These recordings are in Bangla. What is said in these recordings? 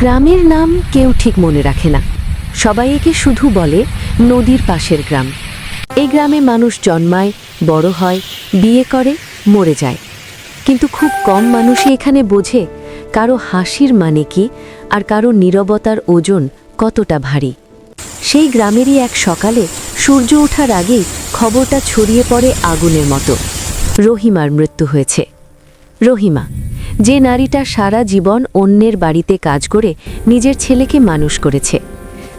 গ্রামের নাম কেউ ঠিক মনে রাখে না। সবাই একে শুধু বলে নদীর পাশের গ্রাম। এই গ্রামে মানুষ জন্মায়, বড় হয়, বিয়ে করে, মরে যায়। কিন্তু খুব কম মানুষই এখানে বোঝে কারও হাসির মানে কি আর কারও নীরবতার ওজন কতটা ভারী। সেই গ্রামেরই এক সকালে সূর্য ওঠার আগেই খবরটা ছড়িয়ে পড়ে আগুনের মতো। রহিমার মৃত্যু হয়েছে। রহিমা যে নারীটা সারা জীবন অন্যের বাড়িতে কাজ করে, নিজের ছেলেকে মানুষ করেছে।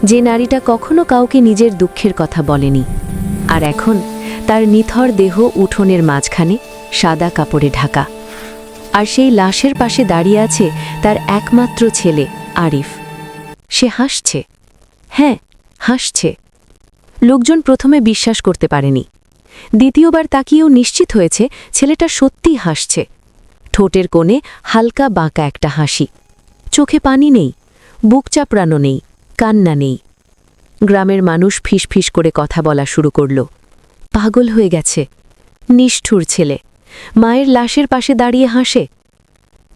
যে নারীটা কখনো কাউকে নিজের দুঃখের কথা বলেনি। আর এখন তার নিথর দেহ উঠোনের মাঝখানে সাদা কাপড়ে ঢাকা। আর সেই লাশের পাশে দাঁড়িয়ে আছে তার একমাত্র ছেলে, আরিফ। সে হাসছে। হ্যাঁ হাসছে। লোকজন প্রথমে বিশ্বাস করতে পারেনি। দ্বিতীয়বার তাকিয়েও নিশ্চিত হয়েছে ছেলেটা সত্যিই হাসছে। ঠোঁটের কোণে হালকা বাঁকা একটা হাসি। চোখে পানি নেই, বুক চাপড়ানো নেই, কান্না নেই। গ্রামের মানুষ ফিসফিস করে কথা বলা শুরু করল। পাগল হয়ে গেছে, নিষ্ঠুর ছেলে, মায়ের লাশের পাশে দাঁড়িয়ে হাসে।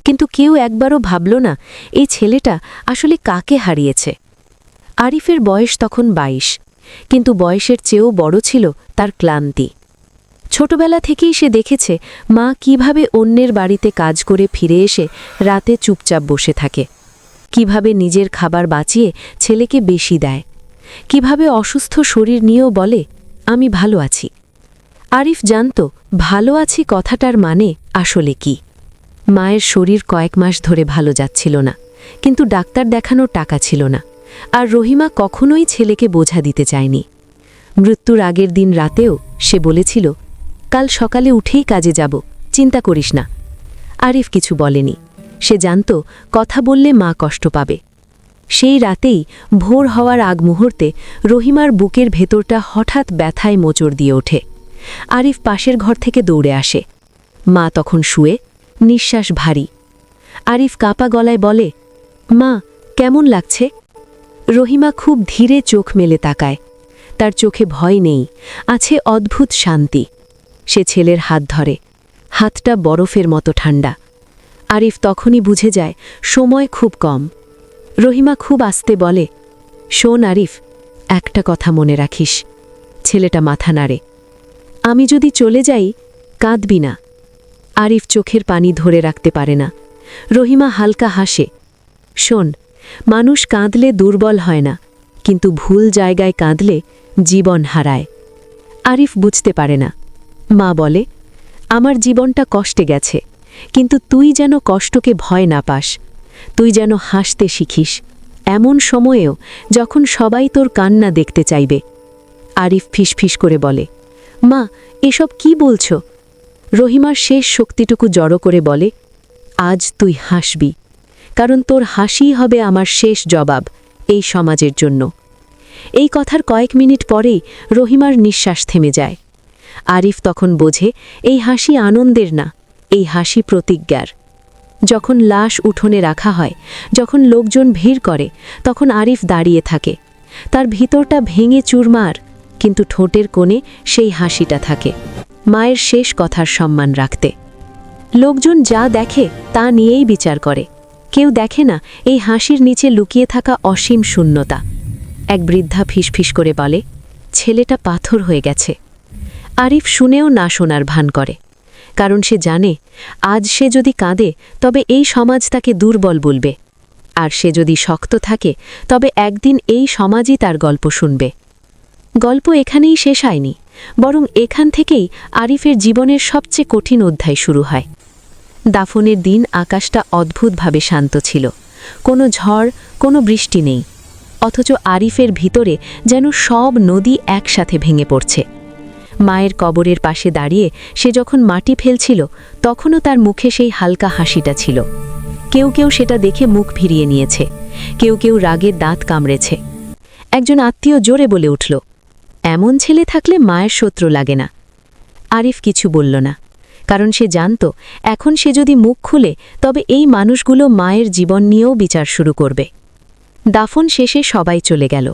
কিন্তু কেউ একবারও ভাবল না, এই ছেলেটা আসলে কাকে হারিয়েছে। আরিফের বয়স তখন বাইশ, কিন্তু বয়সের চেয়েও বড় ছিল তার ক্লান্তি। ছোটবেলা থেকেই সে দেখেছে মা কীভাবে অন্যের বাড়িতে কাজ করে ফিরে এসে রাতে চুপচাপ বসে থাকে। কীভাবে নিজের খাবার বাঁচিয়ে ছেলেকে বেশি দেয়। কীভাবে অসুস্থ শরীর নিয়েও বলে, আমি ভালো আছি। আরিফ জানত, ভালো আছি কথাটার মানে আসলে কি? মায়ের শরীর কয়েক মাস ধরে ভালো যাচ্ছিল না, কিন্তু ডাক্তার দেখানোর টাকা ছিল না, আর রহিমা কখনোই ছেলেকে বোঝা দিতে চায়নি। মৃত্যুর আগের দিন রাতেও সে বলেছিল কাল সকালে উঠেই কাজে যাব, চিন্তা করিস না। আরিফ কিছু বলেনি। সে জানত, কথা বললে মা কষ্ট পাবে। সেই রাতেই ভোর হওয়ার আগ মুহূর্তে রহিমার বুকের ভেতরটা হঠাৎ ব্যথায় মোচড় দিয়ে ওঠে। আরিফ পাশের ঘর থেকে দৌড়ে আসে। মা তখন শুয়ে, নিঃশ্বাস ভারী। আরিফ কাপা গলায় বলে, মা, কেমন লাগছে? রহিমা খুব ধীরে চোখ মেলে তাকায়। তার চোখে ভয় নেই, আছে অদ্ভুত শান্তি। সে ছেলের হাত ধরে। হাতটা বরফের মতো ঠান্ডা আরিফ তখনই বুঝে যায়, সময় খুব কম। রহিমা খুব আস্তে বলে, শোন আরিফ, একটা কথা মনে রাখিস। ছেলেটা মাথা নাড়ে। আমি যদি চলে যাই, কাঁদবি না। আরিফ চোখের পানি ধরে রাখতে পারে না। রহিমা হালকা হাসে, শোন, মানুষ কাঁদলে দুর্বল হয় না, কিন্তু ভুল জায়গায় কাঁদলে জীবন হারায়। আরিফ বুঝতে পারে না। মা বলে, আমার জীবনটা কষ্টে গেছে, কিন্তু তুই যেন কষ্টকে ভয় না পাস, তুই যেন হাসতে শিখিস। এমন সময়েও যখন সবাই তোর কান্না দেখতে চাইবে, আরিফ ফিসফিস করে বলে, মা, এসব কি বলছ? রহিমার শেষ শক্তিটুকু জড়ো করে বলে, আজ তুই হাসবি, কারণ তোর হাসিই হবে আমার শেষ জবাব এই সমাজের জন্য। এই কথার কয়েক মিনিট পরেই রহিমার নিঃশ্বাস থেমে যায়। আরিফ তখন বোঝে, এই হাসি আনন্দের না, এই হাসি প্রতিজ্ঞার। যখন লাশ উঠোনে রাখা হয়, যখন লোকজন ভিড় করে, তখন আরিফ দাঁড়িয়ে থাকে। তার ভিতরটা ভেঙে চুরমার, কিন্তু ঠোঁটের কোণে সেই হাসিটা থাকে। মায়ের শেষ কথার সম্মান রাখতে। লোকজন যা দেখে, তা নিয়েই বিচার করে। কেউ দেখে না, এই হাসির নিচে লুকিয়ে থাকা অসীম শূন্যতা। এক বৃদ্ধা ফিসফিস করে বলে, ছেলেটা পাথর হয়ে গেছে। আরিফ শুনেও না শোনার ভান করে, কারণ সে জানে, আজ সে যদি কাঁদে, তবে এই সমাজ তাকে দুর্বল বলবে। আর সে যদি শক্ত থাকে, তবে একদিন এই সমাজই তার গল্প শুনবে। গল্প এখানেই শেষ হয়নি, বরং এখান থেকেই আরিফের জীবনের সবচেয়ে কঠিন অধ্যায় শুরু হয়। দাফনের দিন আকাশটা অদ্ভুতভাবে শান্ত ছিল, কোনো ঝড়, কোনো বৃষ্টি নেই, অথচ আরিফের ভিতরে যেন সব নদী একসাথে ভেঙে পড়ছে। মায়ের কবরের পাশে দাঁড়িয়ে সে যখন মাটি ফেলছিল, তখনও তার মুখে সেই হালকা হাসিটা ছিল। কেউ কেউ সেটা দেখে মুখ ফিরিয়ে নিয়েছে। কেউ কেউ রাগের দাঁত কামড়েছে। একজন আত্মীয় জোরে বলে উঠল, এমন ছেলে থাকলে মায়ের শত্রু লাগে না। আরিফ কিছু বলল না, কারণ সে জানত, এখন সে যদি মুখ খুলে, তবে এই মানুষগুলো মায়ের জীবন নিয়েও বিচার শুরু করবে। দাফন শেষে সবাই চলে গেল।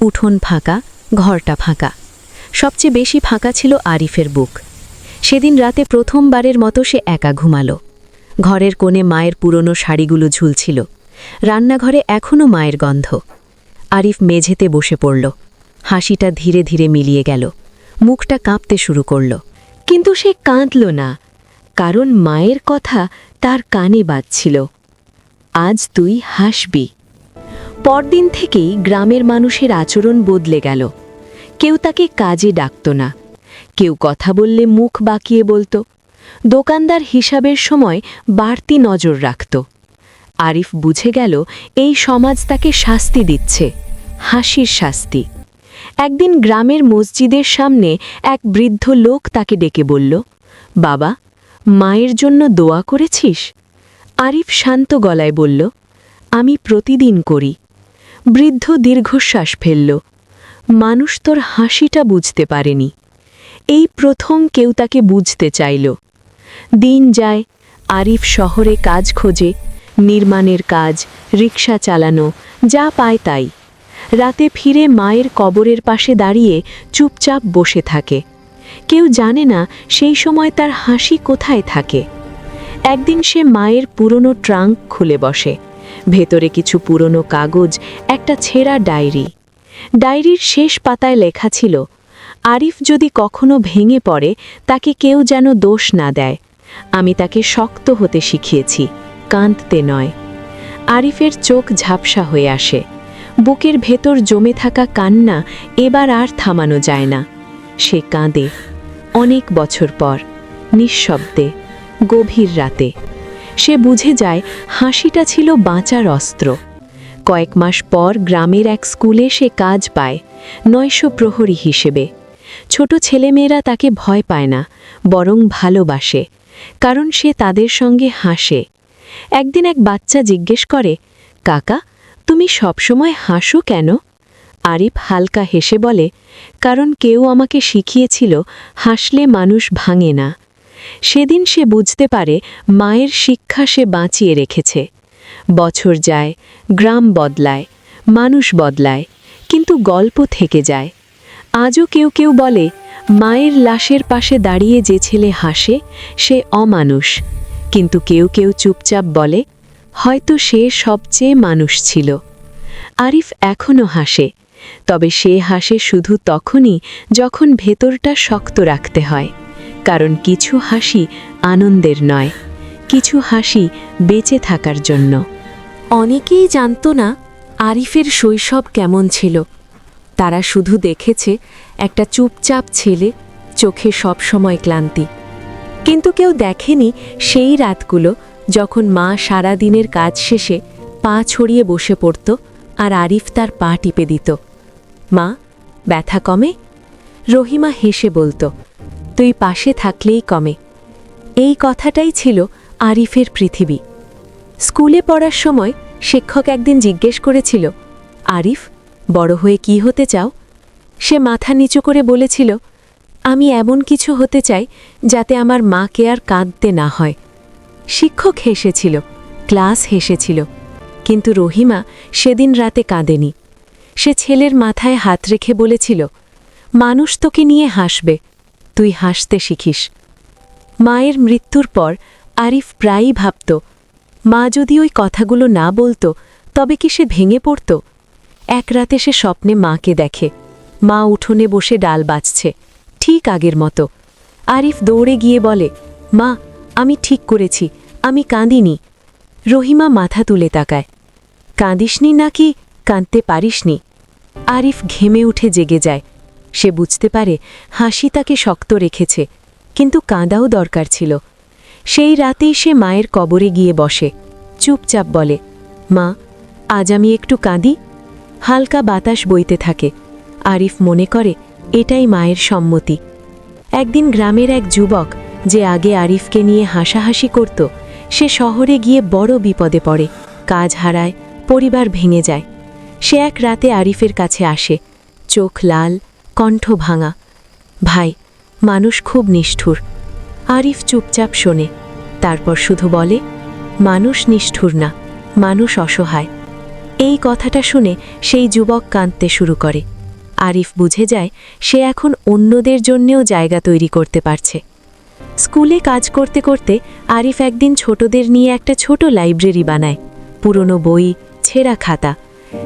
উঠোন ফাঁকা, ঘরটা ফাঁকা। সবচেয়ে বেশি ফাঁকা ছিল আরিফের বুক। সেদিন রাতে প্রথমবারের মতো সে একা ঘুমালো। ঘরের কোণে মায়ের পুরনো শাড়িগুলো ঝুলছিল। রান্নাঘরে এখনও মায়ের গন্ধ। আরিফ মেঝেতে বসে পড়ল। হাসিটা ধীরে ধীরে মিলিয়ে গেল। মুখটা কাঁপতে শুরু করল। কিন্তু সে কাঁদল না, কারণ মায়ের কথা তার কানে বাজছিল। আজ তুই হাসবি। পরদিন থেকেই গ্রামের মানুষের আচরণ বদলে গেল। কেউ তাকে কাজে ডাকত না। কেউ কথা বললে মুখ বাঁকিয়ে বলতো। দোকানদার হিসাবের সময় বাড়তি নজর রাখত। আরিফ বুঝে গেল, এই সমাজ তাকে শাস্তি দিচ্ছে। হাসির শাস্তি। একদিন গ্রামের মসজিদের সামনে এক বৃদ্ধ লোক তাকে ডেকে বলল, বাবা, মায়ের জন্য দোয়া করেছিস? আরিফ শান্ত গলায় বলল, আমি প্রতিদিন করি। বৃদ্ধ দীর্ঘশ্বাস ফেলল। মানুষ তোর হাসিটা বুঝতে পারেনি। এই প্রথম কেউ তাকে বুঝতে চাইল। দিন যায়, আরিফ শহরে কাজ খোঁজে, নির্মাণের কাজ রিক্সা চালানো, যা পায় তাই। রাতে ফিরে মায়ের কবরের পাশে দাঁড়িয়ে চুপচাপ বসে থাকে। কেউ জানে না সেই সময় তার হাসি কোথায় থাকে। একদিন সে মায়ের পুরনো ট্রাঙ্ক খুলে বসে। ভেতরে কিছু পুরনো কাগজ, একটা ছেঁড়া ডায়েরি। ডায়েরির শেষ পাতায় লেখা ছিল, আরিফ যদি কখনো ভেঙে পড়ে, তাকে কেউ যেন দোষ না দেয়। আমি তাকে শক্ত হতে শিখিয়েছি, কাঁদতে নয়। আরিফের চোখ ঝাপসা হয়ে আসে। বুকের ভেতর জমে থাকা কান্না এবার আর থামানো যায় না। সে কাঁদে অনেক বছর পর, নিঃশব্দে, গভীর রাতে। সে বুঝে যায়, হাসিটা ছিল বাঁচার অস্ত্র। কয়েক মাস পর গ্রামের এক স্কুলে সে কাজ পায়, নয়শ প্রহরী হিসেবে। ছোট ছেলেমেয়েরা তাকে ভয় পায় না, বরং ভালোবাসে, কারণ সে তাদের সঙ্গে হাসে। একদিন এক বাচ্চা জিজ্ঞেস করে, কাকা, তুমি সবসময় হাসো কেন? আরিফ হালকা হেসে বলে, কারণ কেউ আমাকে শিখিয়েছিল, হাসলে মানুষ ভাঙে না। সেদিন সে বুঝতে পারে, মায়ের শিক্ষা সে বাঁচিয়ে রেখেছে। বছর যায়, গ্রাম বদলায়, মানুষ বদলায়, কিন্তু গল্প থেকে যায়। আজও কেউ কেউ বলে, মায়ের লাশের পাশে দাঁড়িয়ে যে ছেলে হাসে, সে অমানুষ। কিন্তু কেউ কেউ চুপচাপ বলে, হয়তো সে সবচেয়ে মানুষ ছিল। আরিফ এখনও হাসে, তবে সে হাসে শুধু তখনই যখন ভেতরটা শক্ত রাখতে হয়, কারণ কিছু হাসি আনন্দের নয়। কিছু হাসি বেঁচে থাকার জন্য। অনেকেই জানত না আরিফের শৈশব কেমন ছিল। তারা শুধু দেখেছে একটা চুপচাপ ছেলে চোখে সবসময় ক্লান্তি। কিন্তু কেউ দেখেনি সেই রাতগুলো যখন মা সারা দিনের কাজ শেষে পা ছড়িয়ে বসে পড়ত আর আরিফ তার পা টিপে দিত। মা, ব্যথা কমে? রহিমা হেসে বলতো, তুই পাশে থাকলেই কমে। এই কথাটাই ছিল আরিফের পৃথিবী। স্কুলে পড়ার সময় শিক্ষক একদিন জিজ্ঞেস করেছিল, আরিফ, বড় হয়ে কি হতে চাও? সে মাথা নিচু করে বলেছিল, আমি এমন কিছু হতে চাই যাতে আমার মাকে আর কাঁদতে না হয়। শিক্ষক হেসেছিল, ক্লাস হেসেছিল, কিন্তু রহিমা সেদিন রাতে কাঁদেনি। সে ছেলের মাথায় হাত রেখে বলেছিল, মানুষ তোকে নিয়ে হাসবে, তুই হাসতে শিখিস। মায়ের মৃত্যুর পর আরিফ প্রায়ই ভাবত, মা যদি ওই কথাগুলো না বলতো, তবে কি সে ভেঙে পড়ত? এক রাতে সে স্বপ্নে মাকে দেখে। মা উঠোনে বসে ডাল বাঁচছে ঠিক আগের মতো। আরিফ দৌড়ে গিয়ে বলে, মা, আমি ঠিক করেছি, আমি কাঁদিনি। রহিমা মাথা তুলে তাকায়, কাঁদিসনি নাকি কাঁদতে পারিসনি? আরিফ ঘেমে উঠে জেগে যায়। সে বুঝতে পারে হাসি তাকে শক্ত রেখেছে, কিন্তু কাঁদাও দরকার ছিল। সেই রাতেই সে মায়ের কবরে গিয়ে বসে। চুপচাপ বলে, মা, আজ আমি একটু কাঁদি। হালকা বাতাস বইতে থাকে। আরিফ মনে করে, এটাই মায়ের সম্মতি। একদিন গ্রামের এক যুবক যে আগে আরিফকে নিয়ে হাসাহাসি করত, সে শহরে গিয়ে বড় বিপদে পড়ে, কাজ হারায়, পরিবার ভেঙে যায়। সে এক রাতে আরিফের কাছে আসে। চোখ লাল, কণ্ঠ ভাঙা। ভাই, মানুষ খুব নিষ্ঠুর। আরিফ চুপচাপ শোনে। তারপর শুধু বলে, মানুষ নিষ্ঠুর না, মানুষ অসহায়। এই কথাটা শুনে সেই যুবক কাঁদতে শুরু করে। আরিফ বুঝে যায়, সে এখন অন্যদের জন্যেও জায়গা তৈরি করতে পারছে। স্কুলে কাজ করতে করতে আরিফ একদিন ছোটদের নিয়ে একটা ছোট লাইব্রেরি বানায়, পুরনো বই, ছেঁড়া খাতা।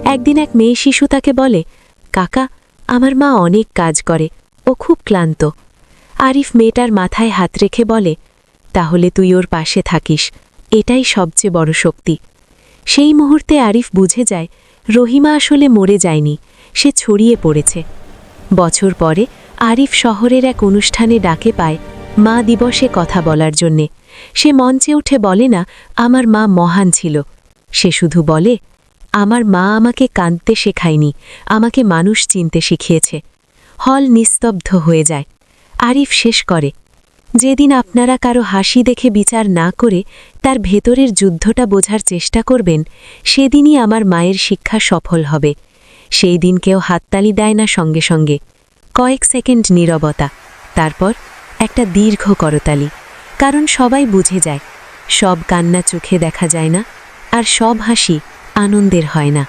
একদিন এক মেয়ে শিশু তাকে বলে, কাকা, আমার মা অনেক কাজ করে, ও খুব ক্লান্ত। আরিফ মেয়েটার মাথায় হাত রেখে বলে, তাহলে তুই ওর পাশে থাকিস, এটাই সবচেয়ে বড় শক্তি। সেই মুহূর্তে আরিফ বুঝে যায়, রহিমা আসলে মরে যায়নি, সে ছড়িয়ে পড়েছে। বছর পরে আরিফ শহরের এক অনুষ্ঠানে ডাকে পায় মা দিবসে কথা বলার জন্যে। সে মঞ্চে উঠে বলে, না, আমার মা মহান ছিল। সে শুধু বলে, আমার মা আমাকে কাঁদতে শেখায়নি, আমাকে মানুষ চিনতে শিখিয়েছে। হল নিস্তব্ধ হয়ে যায়। আরিফ শেষ করে। যেদিন আপনারা কারও হাসি দেখে বিচার না করে তার ভেতরের যুদ্ধটা বোঝার চেষ্টা করবেন, সেদিনই আমার মায়ের শিক্ষা সফল হবে। সেই দিন কেউ হাততালি দেয় না সঙ্গে সঙ্গে। কয়েক সেকেন্ড নীরবতা, তারপর একটা দীর্ঘ করতালি। কারণ সবাই বুঝে যায়, সব কান্না চোখে দেখা যায় না, আর সব হাসি আনন্দের হয় না।